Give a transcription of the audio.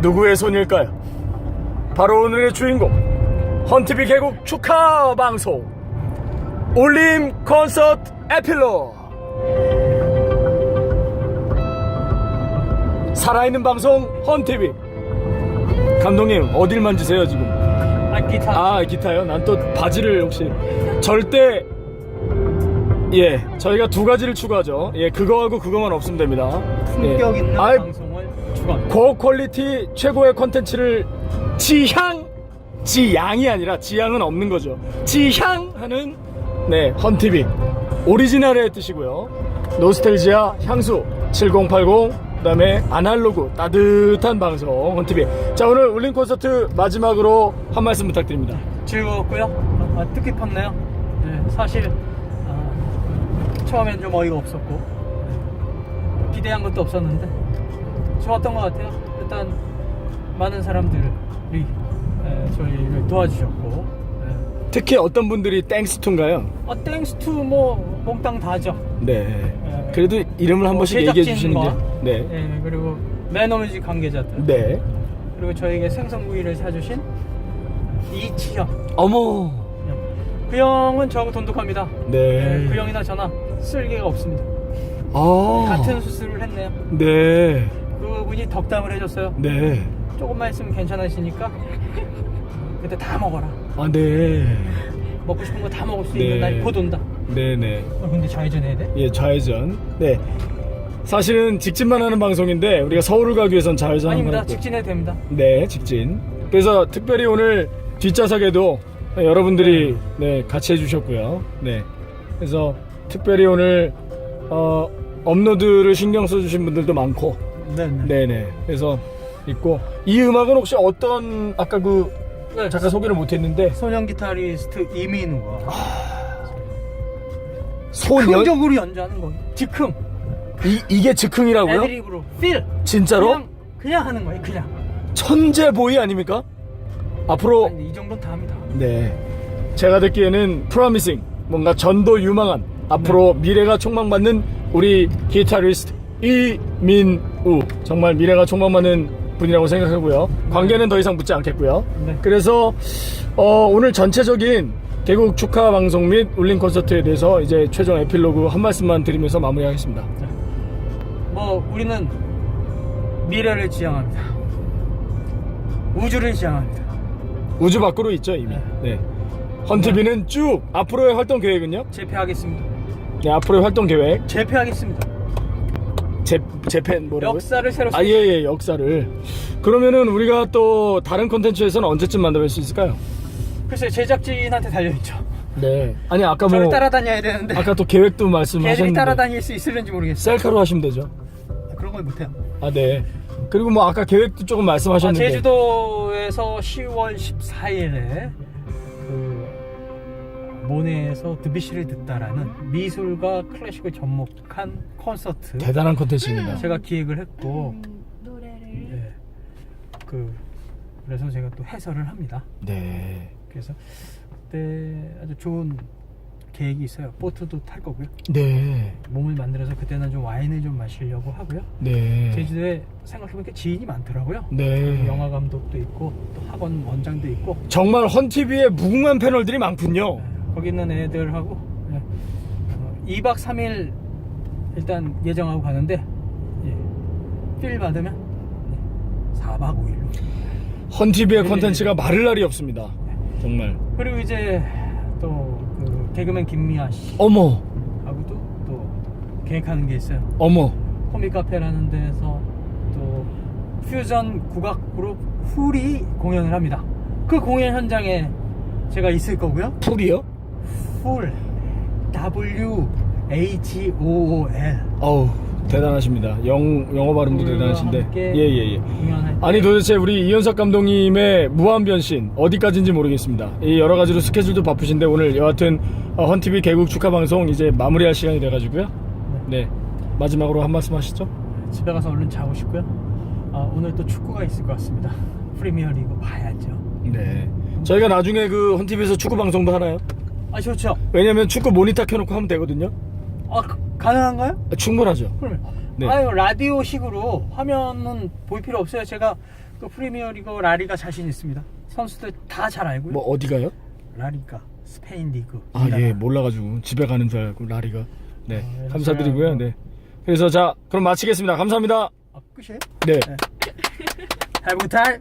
누구의 손일까요? 바로 오늘의 주인공 헌티비 개국 축하 방송 올림 콘서트 에필로 살아있는 방송 헌티비 감독님 어딜 만지세요 지금 아 기타 아 기타요? 난 또 바지를 혹시 절대 예 저희가 두 가지를 추구하죠 예 그거하고 그거만 없으면 됩니다 품격 예. 있는 아이, 방송을 추구합니다. 고퀄리티 최고의 컨텐츠를 지향 지양이 아니라 지향은 없는 거죠 지향하는 네 헌티비 오리지널의 뜻이고요 노스텔지아 향수 7080 그다음에 아날로그 따뜻한 방송 헌티비 자 오늘 울린 콘서트 마지막으로 한 말씀 부탁드립니다 즐거웠고요. 아, 뜻깊었네요. 네, 사실 아, 처음엔 좀 어이가 없었고 네, 기대한 것도 없었는데 좋았던 것 같아요. 일단 많은 사람들이 네, 저희를 도와주셨고 네. 특히 어떤 분들이 땡스투인가요? 어, 땡스 투 뭐 몽땅 다죠. 네 그래도 이름을 한 뭐 번씩 얘기해 주시는 제작진과, 게 네. 네, 그리고 매너뮤직 관계자들 네. 그리고 저에게 생선구이를 사주신 이치형 어머. 그 형은 저하고 돈독합니다. 네. 네, 그 형이나 저나 쓸개가 없습니다. 아. 같은 수술을 했네요. 네. 그분이 덕담을 해줬어요. 네. 조금만 있으면 괜찮아지니까 그때 다 먹어라. 아, 네. 먹고 싶은 거 다 먹을 수 네. 있는 날이 곧 온다. 네네. 어, 근데 좌회전 해야 돼? 예, 좌회전. 네. 사실은 직진만 하는 방송인데 우리가 서울을 가기 위해선 좌회전 한번 아닙니다. 할게요. 직진해도 됩니다. 네, 직진. 그래서 특별히 오늘 뒷좌석에도 여러분들이 네, 같이 해주셨고요. 네. 그래서 특별히 오늘 어, 업로드를 신경 써주신 분들도 많고, 네네. 네네. 그래서 있고 이 음악은 혹시 어떤 아까 그 네. 잠깐 소개를 못했는데 소년 기타리스트 이민우가 손연 흥적으로 연주하는 거. 즉흥. 이 이게 즉흥이라고요? 애드립으로. 필. 진짜로 그냥, 그냥 하는 거예요. 그냥. 천재 보이 아닙니까? 앞으로 아니, 이 정도는 다 합니다. 네. 제가 듣기에는 프로미싱 뭔가 전도 유망한 앞으로 네. 미래가 촉망받는 우리 기타리스트 이민우 정말 미래가 촉망받는 분이라고 생각하고요. 관계는 더 이상 묻지 않겠고요. 네. 그래서 어, 오늘 전체적인 개국 축하 방송 및 울린 콘서트에 대해서 이제 최종 에필로그 한 말씀만 드리면서 마무리하겠습니다. 뭐 우리는 미래를 지향합니다. 우주를 지향합니다. 우주 밖으로 있죠 이미. 네. 헌트비는 쭉 앞으로의 활동 계획은요? 재패하겠습니다. 네, 앞으로의 활동 계획 재패하겠습니다. 재 재팬 뭐라고요? 역사를 새로 아, 예, 예, 역사를. 그러면은 우리가 또 다른 콘텐츠에서는 언제쯤 만나뵐 수 있을까요? 글쎄 제작진한테 달려있죠. 네. 아니, 아까 저를 뭐. 따라다녀야 되는데 아까 또 계획도 걔들이 말씀하셨는데. 따라다닐 수 있을는지 모르겠어요. 셀카로 하시면 되죠. 그런 걸 못해요. 아, 네. 그리고 뭐 아까 계획도 조금 아, 말씀하셨는데. 제주도에서 10월 14일에 그 모네에서 드비시를 듣다라는 미술과 클래식을 접목한 콘서트 대단한 콘텐츠입니다. 제가 기획을 했고 음, 노래를 예, 그 그래서 제가 또 해설을 합니다. 네. 그래서 그때 아주 좋은 계획이 있어요. 보트도 탈 거고요. 네. 몸을 만들어서 그때는 좀 와인을 좀 마시려고 하고요. 네. 제주도에 생각해보니까 지인이 많더라고요. 네. 영화 감독도 있고 또 학원 원장도 있고 정말 헌TV에 무궁한 패널들이 많군요. 네, 거기 있는 애들하고 네. 어, 2박 3일 일단 예정하고 가는데 예, 필 받으면 네, 4박 5일로 헌TV의 콘텐츠가 마를 날이 없습니다. 정말. 그리고 이제 또 그 개그맨 김미아 씨하고도 어머, 또 계획하는 게 있어요. 어머. 코믹 카페라는 데서 또 퓨전 국악 그룹 훌이 공연을 합니다. 그 공연 현장에 제가 있을 거고요. 풀이요? 훌 W H O O L 어우, 대단하십니다. 영, 영어 발음도 대단하신데. 함께 예, 예, 예. 공연할 아니 도대체 우리 이현석 감독님의 무한 변신 어디까지인지 모르겠습니다. 이 여러 가지로 스케줄도 바쁘신데 오늘 여하튼 어, 헌TV 개국 축하 방송 이제 마무리할 시간이 돼가지고요. 네 마지막으로 한 말씀 하시죠. 집에 가서 얼른 자고 싶고요. 아, 오늘 또 축구가 있을 것 같습니다. 프리미어리그 봐야죠. 네. 저희가 나중에 그 헌TV에서 축구 방송도 하나요? 아 좋죠. 왜냐면 축구 모니터 켜놓고 하면 되거든요. 아 가- 가능한가요? 아, 충분하죠. 그러면 네. 아유 라디오식으로 화면은 볼 필요 없어요. 제가 그 프리미어리그 라리가 자신 있습니다. 선수들 다 잘 알고요. 뭐 어디가요? 라리가 스페인 리그. 아. 예 몰라가지고 집에 가는 줄 알고 라리가 네 어, 그래서 감사드리고요 네 그래서 자 그럼 마치겠습니다 감사합니다 아, 끝이에요? 네 잘 부탁.